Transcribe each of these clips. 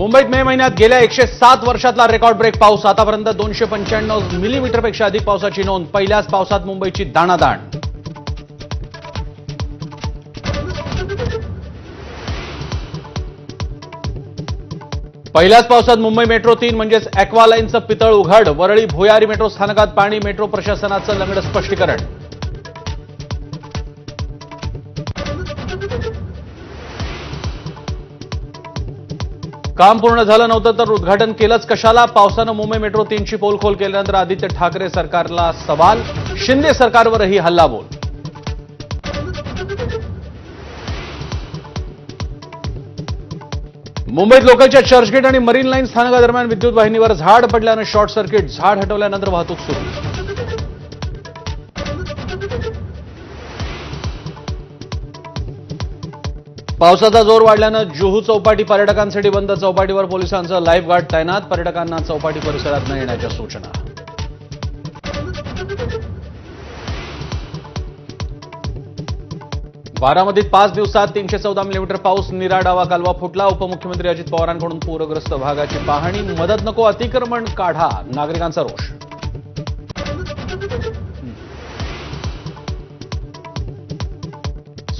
मुंबईत मे महिन्यात गेल्या एकशे सात वर्षातला रेकॉर्ड ब्रेक पाऊस. आतापर्यंत दोनशे पंच्याण्णव मिलीमीटरपेक्षा अधिक पावसाची नोंद. पहिल्याच पावसात मुंबईची दाणादाण. पहिल्याच पावसात मुंबई मेट्रो तीन म्हणजेच अॅक्वालाईनचं पितळ उघड. वरळी भुयारी मेट्रो स्थानकात पाणी मेट्रो प्रशासनाचं लंगड स्पष्टीकरण. काम पूर्ण झालं नव्हतं तर उद्घाटन केलंच कशाला? पावसानं मुंबई मेट्रो तीनची पोलखोल केल्यानंतर आदित्य ठाकरे सरकारला सवाल शिंदे सरकारवरही हल्लाबोल. मुंबईत लोकलच्या चर्चगेट आणि मरीन लाईन स्थानकादरम्यान विद्युत वाहिनीवर झाड पडल्यानं शॉर्ट सर्किट झाड हटवल्यानंतर वाहतूक सुरू. पावसाचा जोर वाढल्यानं जुहू चौपाटी पर्यटकांसाठी बंद. चौपाटीवर पोलिसांचं लाईफ गार्ड तैनात. पर्यटकांना चौपाटी परिसरात न येण्याच्या सूचना. बारामतीत पाच दिवसात तीनशे चौदा मिलीमीटर पाऊस निरा डावा कालवा फुटला. उपमुख्यमंत्री अजित पवारांकडून पूरग्रस्त भागाची पाहणी. मदत नको अतिक्रमण काढा. नागरिकांचा रोष.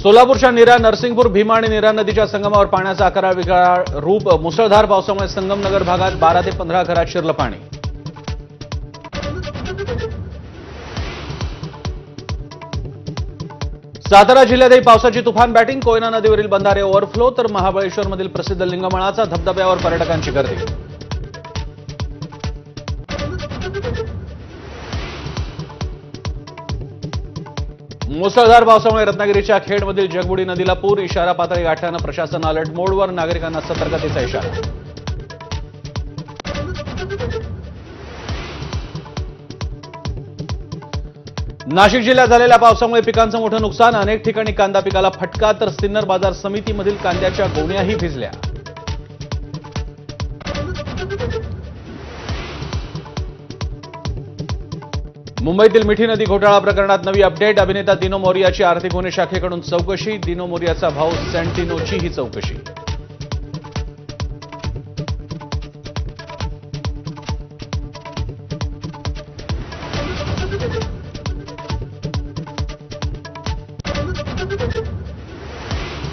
सोलापूरच्या निरा नरसिंगपूर भीमा आणि निरा नदीच्या संगमावर पाण्याचा आकारा विकारा रूप मुसळधार पावसामुळे संगमनगर भागात बारा ते पंधरा घरात शिरलं पाणी. सातारा जिल्ह्यातही पावसाची तुफान बॅटिंग कोयना नदीवरील बंधारे ओव्हरफ्लो तर महाबळेश्वरमधील प्रसिद्ध लिंगमळाचा धबधब्यावर पर्यटकांची गर्दी. मुसळधार पावसामुळे रत्नागिरीच्या खेडमधील जगबुडी नदीला पूर इशारा पातळी गाठल्यानं प्रशासन अलर्ट मोडवर नागरिकांना सतर्कतेचा इशारा. नाशिक जिल्ह्यात झालेल्या पावसामुळे पिकांचं मोठं नुकसान अनेक ठिकाणी कांदा पिकाला फटका तर सिन्नर बाजार समितीमधील कांद्याच्या गोण्याही भिजल्या. मुंबईतील मिठी नदी घोटाळा प्रकरणात नवी अपडेट. अभिनेता दिनो मोरियाची आर्थिक गुन्हे शाखेकडून चौकशी. दिनो मोरियाचा भाऊ सँटिनोची ही चौकशी.